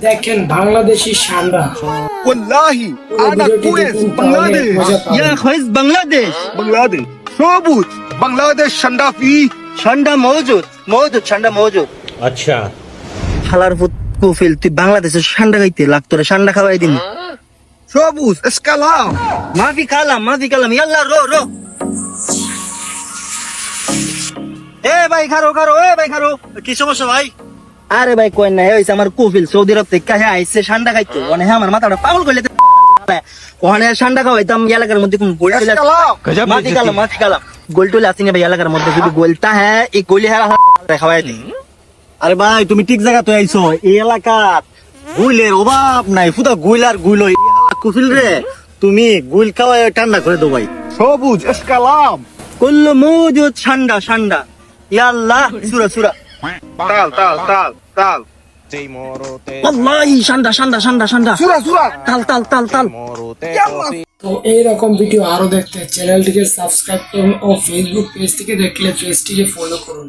দেখেন বাংলাদেশি বাংলাদেশ। বাংলাদেশ। বাংলাদেশ সবুজ বাংলাদেশ ফি। আচ্ছা। ফুট কুফিল তুই বাংলাদেশের সান্ডা গাইতে লাগতো রে সান্ডা খাওয়াই দিন সবুজ এসকালাম। মাফি কালাম মাফি কালাম ইয়াল্লা রো রো। এ ভাই খারো খারো এ ভাই খারো। কি সমস্যা ভাই। আরে ভাই কই না হইছে আমার কুফিল সৌদি আরব থেকে কাছে আইছে ঠান্ডা খাইতো। মানে হ্যাঁ আমার মাথাটা পাগল করলে ওখানে ঠান্ডা খাওয়াইতাম এলাকার মধ্যে কোন গোল? মাফি কালাম মাফি কালাম গোল টোল আসেনি ভাই এলাকার মধ্যে? যদি গোলটা হ্যাঁ এই গোলি হ্যাঁ খাওয়াই দিই আরে ভাই তুমি ঠিক জায়গাতে আইছো। এই এলাকার গুইলের অভাব নাই। ফুদা গুইল আর গুইল এই হালা কুফিল রে। তুমি গুইল খাওয়াই ঠান্ডা করে দাও ভাই। সবুজ এসকালাম। কুল্লু মজুদ ঠান্ডা ঠান্ডা ইয়াল্লাহ সুরা সুরা। তাল তাল তাল তাল। তো এইরকম ভিডিও আরও দেখতে। চ্যানেলটিকে সাবস্ক্রাইব করুন ও ফেসবুক পেজ থেকে দেখলে পেজটিকে ফলো করুন।